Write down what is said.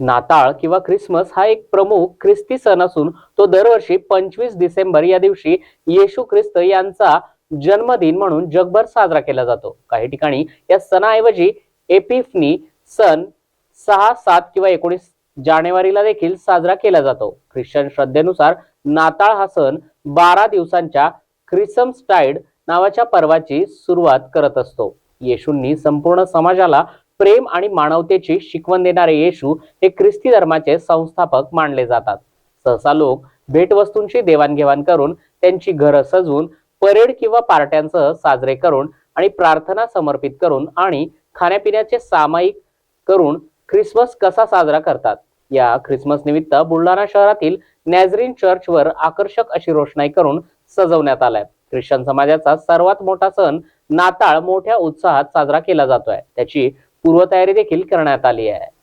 नाताळ किंवा ख्रिसमस हा एक प्रमुख ख्रिस्ती सण असून तो दरवर्षी पंचवीस डिसेंबर या दिवशी येशू ख्रिस्त यांचा जन्मदिन म्हणून जगभर साजरा केला जातो. काही ठिकाणी या सणाऐवजी एपिफनी सण सहा सात किंवा एकोणीस जानेवारीला देखील साजरा केला जातो. ख्रिश्चन श्रद्धेनुसार नाताळ हा सण बारा दिवसांच्या ख्रिसमस्टाईड नावाच्या पर्वाची सुरुवात करत असतो. येशूंनी संपूर्ण समाजाला प्रेम आणि मानवतेची शिकवण देणारे येशू हे ख्रिस्ती धर्माचे संस्थापक मानले जातात. सहसा लोक भेटवस्तूंची देवाणघेवाण करून त्यांची घरं सजवून परेड किंवा पार्ट्यांसह साजरे करून आणि प्रार्थना समर्पित करून आणि खाण्यापिण्याचे सामायिक करून ख्रिसमस कसा साजरा करतात? या ख्रिसमस निमित्त बुलढाणा शहरातील नॅझरीन चर्चवर आकर्षक अशी रोषणाई करून सजवण्यात आलाय ख्रिश्चन समाजाचा सर्वात मोठा सण नाताळ मोठ्या उत्साहात साजरा केला जातोय. त्याची पूर्वतयारी देखील करण्यात आली आहे.